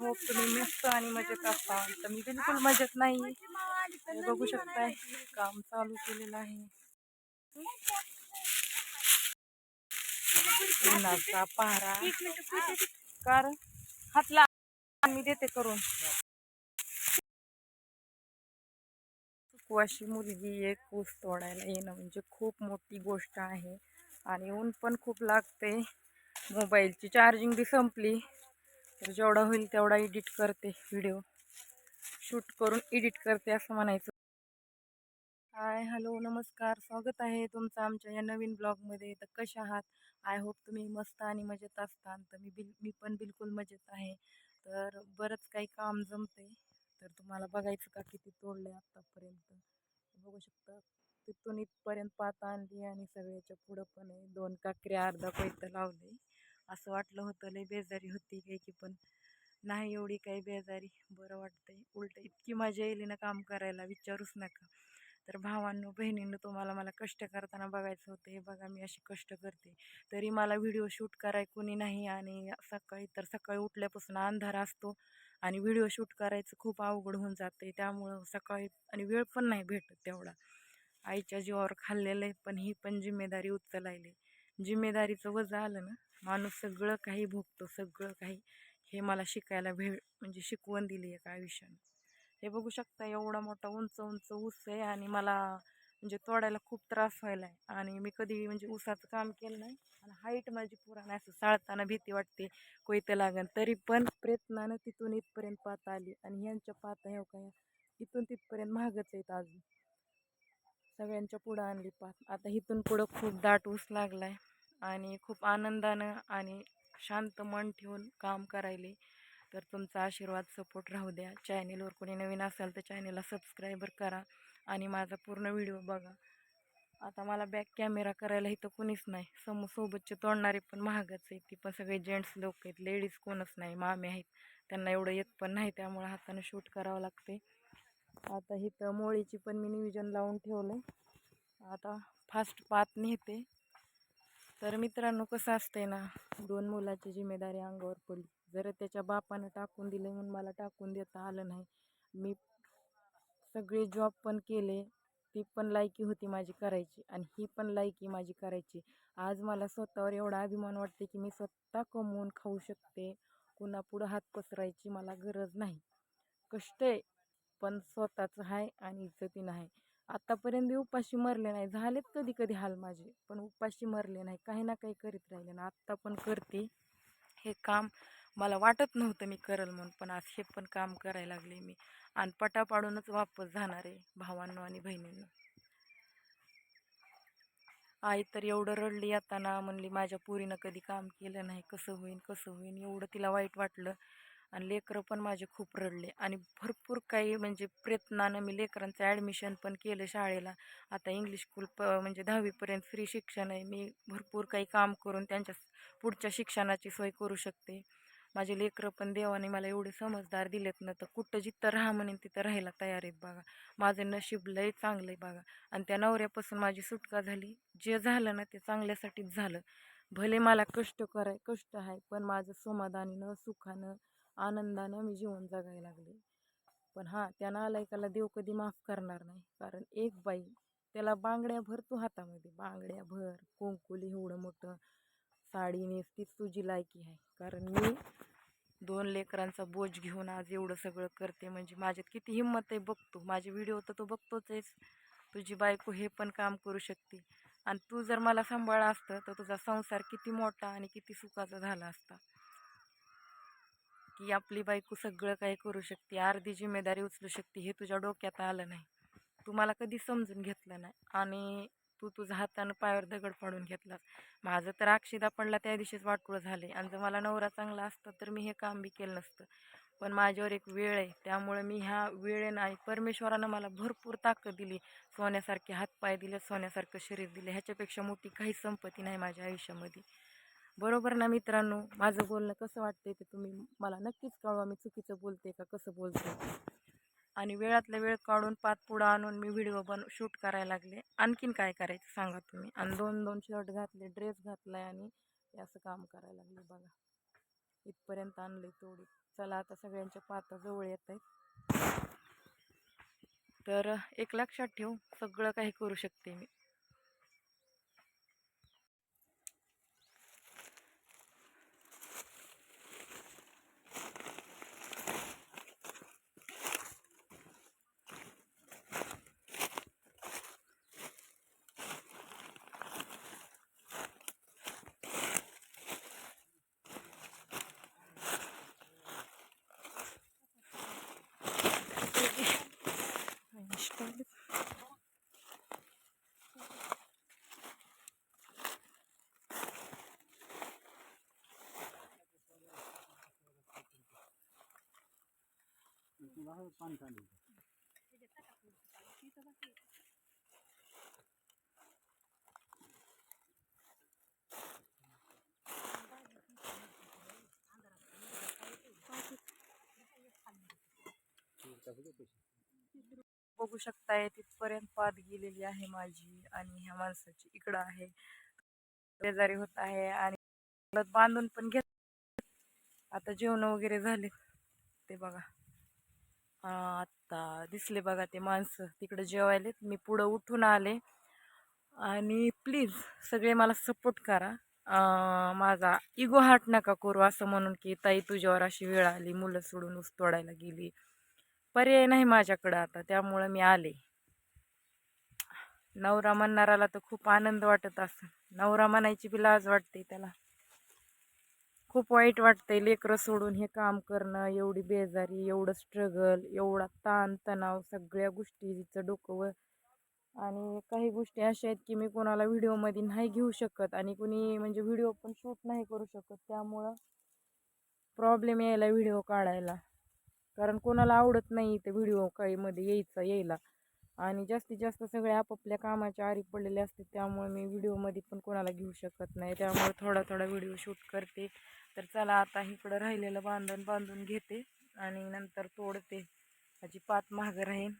Hope तुम्ही मस्त आणि मजेत असाल. तर मी बिलकुल मजेत नाही. बघू शकताय काम चालू केलेलं आहे. उन्हाचा पहारा कारण हातला मी देते करून. अशी मुलगी एक ऊस तोडायला येणं म्हणजे खूप मोठी गोष्ट आहे. आणि ऊन पण खूप लागते. मोबाईलची चार्जिंग बी संपली. तर जेवढा होईल तेवढा एडिट करते व्हिडिओ शूट करून एडिट करते असं म्हणायचं. हाय हॅलो नमस्कार. स्वागत आहे तुमचं आमच्या या नवीन ब्लॉगमध्ये तर कशा आहात? आय होप तुम्ही मस्त आणि मजेत असता. तर मी बिल मी पण बिलकुल मजेत आहे. तर बरंच काही काम जमते. तर तुम्हाला बघायचं का किती तोडलं आहे आत्तापर्यंत बघू शकता तिथून इथपर्यंत पात आणली आणि सगळ्याच्या पुढं पण आहे. दोन काकऱ्या अर्धा पैत लावले. असं वाटलं होतं लई बेजारी होती काही की पण. नाही एवढी काही बेजारी बरं वाटतंय. उलट इतकी मजा येईल ना काम करायला विचारूच नका. तर भावांनो बहिणींनो तुम्हाला मला कष्ट करताना बघायचं होतं. हे बघा मी अशी कष्ट करते. तरी मला व्हिडिओ शूट कराय कोणी नाही आणि सकाळी तर सकाळी उठल्यापासून अंधार असतो आणि व्हिडिओ शूट करायचं खूप अवघड होऊन जाते त्यामुळं सकाळी आणि वेळ पण नाही भेटत तेवढा. आईच्या जीवावर खाल्लेलं आहे पण ही पण जिम्मेदारी उचलायली. जिम्मेदारीचं वजं आलं ना माणूस सगळं काही भोगतो सगळं काही. हे मला शिकायला भेळ म्हणजे शिकवण दिली आहे का आयुष्यानं. हे बघू शकता एवढा मोठा उंच उंच ऊस आहे आणि मला म्हणजे तोडायला खूप त्रास व्हायला आहे आणि मी कधी म्हणजे ऊसाचं काम केलं नाही आणि हाईट माझी पुराण असं चाळताना भीती वाटते कोयते लागन. तरी पण प्रयत्नानं तिथून इथपर्यंत पात आली आणि ह्यांच्या पाहता हे हो काय इथून तिथपर्यंत महागच आहेत अजून. सगळ्यांच्या पुढं आणली पात. आता इथून पुढं खूप दाट ऊस लागला आहे आणि खूप आनंदानं आणि शांत मन ठेवून काम करायले. तर तुमचा आशीर्वाद सपोर्ट राहू द्या. चॅनेलवर कोणी नवीन असाल तर चॅनेलला सबस्क्रायबर करा आणि माझा पूर्ण व्हिडिओ बघा. आता मला बॅक कॅमेरा करायला इथं कोणीच नाही. समोर सोबतचे तोडणारे पण महागच आहेत. ती पण सगळे जेंट्स लोक आहेत. लेडीज कोणच नाही. मामे आहेत. त्यांना एवढं येत पण नाही. त्यामुळे हातानं शूट करावं लागते. आता इथं मोळीची पण मी नियोजन लावून ठेवलं आता फास्ट पात नेते. तर मित्रांनो कसं असतंय ना दोन मुलाची जिम्मेदारी अंगावर पडली. जर त्याच्या बापानं टाकून दिले म्हणून मला टाकून देता आलं नाही. मी सगळे जॉब पण केले ती पण लायकी होती माझी करायची आणि ही पण लायकी माझी करायची. आज मला स्वतःवर एवढा अभिमान वाटते की मी स्वतः कमवून खाऊ शकते. कुणापुढं हात पसरायची मला गरज नाही. कष्ट आहे पण स्वतःचं आहे आणि इज्जतीनं आहे. आत्तापर्यंत उपाशी मरले नाही. झालेत कधी कधी हाल माझे पण उपाशी मरले नाही. काही ना काही करीत राहिले ना. आत्ता पण करते. हे काम मला वाटत नव्हतं मी करल म्हणून पण आज हे पण काम करायला लागले मी. आणि पटापाडूनच वापस जाणार आहे भावांनो आणि बहिणींना. आई तर एवढं रडली येताना म्हणली माझ्या पुरीनं कधी काम केलं नाही कसं होईन कसं होईन एवढं तिला वाईट वाटलं. आणि लेकरं पण माझे खूप रडले. आणि भरपूर काही म्हणजे प्रयत्नानं मी लेकरांचं ॲडमिशन पण केलं शाळेला. आता इंग्लिश स्कूल प म्हणजे दहावीपर्यंत फ्री शिक्षण आहे. मी भरपूर काही काम करून त्यांच्या पुढच्या शिक्षणाची सोय करू शकते. माझे लेकरं पण देवाने मला एवढे समजदार दिलेत ना तर कुठं जिथं राहा म्हणेन तिथं राहायला तयार आहेत बघा. माझं नशीब लय चांगलं आहे बघा. आणि त्या नवऱ्यापासून माझी सुटका झाली. जे झालं ना ते चांगल्यासाठीच झालं. भले मला कष्ट कराय कष्ट आहे पण माझं समाधानीनं सुखानं आनंदानं मी जीवन जगायला लागले. पण हां त्या नालायकाला देव कधी माफ करणार नाही. कारण एक बाई त्याला बांगड्या तू हातामध्ये. बांगड्या भर कुंकुली एवढं मोठं. साडी नेसतीच तुझी लायकी आहे. कारण मी दोन लेकरांचा बोज घेऊन आज एवढं सगळं करते. म्हणजे माझ्यात किती हिंमत आहे बघतो. माझे व्हिडिओ तर तो बघतोच आहेस. तुझी बायको हे पण काम करू शकते. आणि तू जर मला सांभाळा असतं तर तुझा संसार किती मोठा आणि किती सुखाचा झाला असता. की आपली बायको सगळं काही करू शकते अर्धी जिम्मेदारी उचलू शकते हे तुझ्या डोक्यात आलं नाही. तू मला कधी समजून घेतलं नाही आणि तू तुझ्या हातानं पायावर दगड पाडून घेतलास. माझं तर अक्षिदा पडला त्या दिवशीच वाटकुळं झाले आणि जर मला नवरा चांगला असता तर मी हे काम बी केलं नसतं. पण माझ्यावर एक वेळ आहे त्यामुळे मी ह्या वेळेनं आणि परमेश्वरानं मला भरपूर ताकद दिली. सोन्यासारखे हातपाय दिले सोन्यासारखं शरीर दिले. ह्याच्यापेक्षा मोठी काही संपत्ती नाही माझ्या आयुष्यामध्ये. बरोबर ना मित्रांनो? माझं बोलणं कसं वाटते ते तुम्ही मला नक्कीच कळवा. मी चुकीचं बोलते का कसं बोलते आणि वेळातला वेळ काढून पुढं आणून मी व्हिडिओ बन शूट करायला लागले. आणखीन काय करायचं सांगा तुम्ही? आणि दोन दोन शर्ट घातले ड्रेस घातलाय आणि हे असं काम करायला लागले बघा. इथपर्यंत आणले तेवढी. चला आता सगळ्यांच्या पाता जवळ येत आहेत. तर एक लक्षात ठेव सगळं काही करू शकते मी. बघू शकताय तिथपर्यंत पात गेलेली आहे माझी आणि ह्या माणसाची इकडं आहे. शेजारी होत आहे आणि बांधून पण घेत आता जेवण वगैरे झाले ते बघा. आत्ता दिसले बघा ते माणसं. तिकडे जेवायलेत. मी पुढं उठून आले. आणि प्लीज सगळे मला सपोर्ट करा. माझा इगो हाट नका करू असं म्हणून की ताई तुझ्यावर अशी वेळ आली मुलं सोडून ऊस तोडायला गेली. पर्याय नाही माझ्याकडं आता त्यामुळं मी आले. नवरा म्हणणाराला तर खूप आनंद वाटत असं नवरा म्हणायची बी लाज वाटते त्याला. खूप वाईट वाटतंय लेकरं सोडून हे काम करणं एवढी बेजारी एवढं स्ट्रगल एवढा ताण तणाव सगळ्या गोष्टीचं डोकं व आणि काही गोष्टी अशा आहेत की मी कोणाला व्हिडिओमध्ये नाही घेऊ शकत आणि कुणी म्हणजे व्हिडिओ पण शूट नाही करू शकत. त्यामुळं प्रॉब्लेम यायला व्हिडिओ काढायला. कारण कोणाला आवडत नाही ते व्हिडिओ काहीमध्ये यायचा यायला. आणि जास्तीत जास्त सगळे आपापल्या कामाच्या आरी पडलेले असते त्यामुळे मी व्हिडिओमध्ये पण कोणाला घेऊ शकत नाही. त्यामुळे थोडा थोडा व्हिडिओ शूट करते. तर चला आता इकडं राहिलेलं बांधून बांधून घेते आणि नंतर तोडते. माझी पात महाग राहील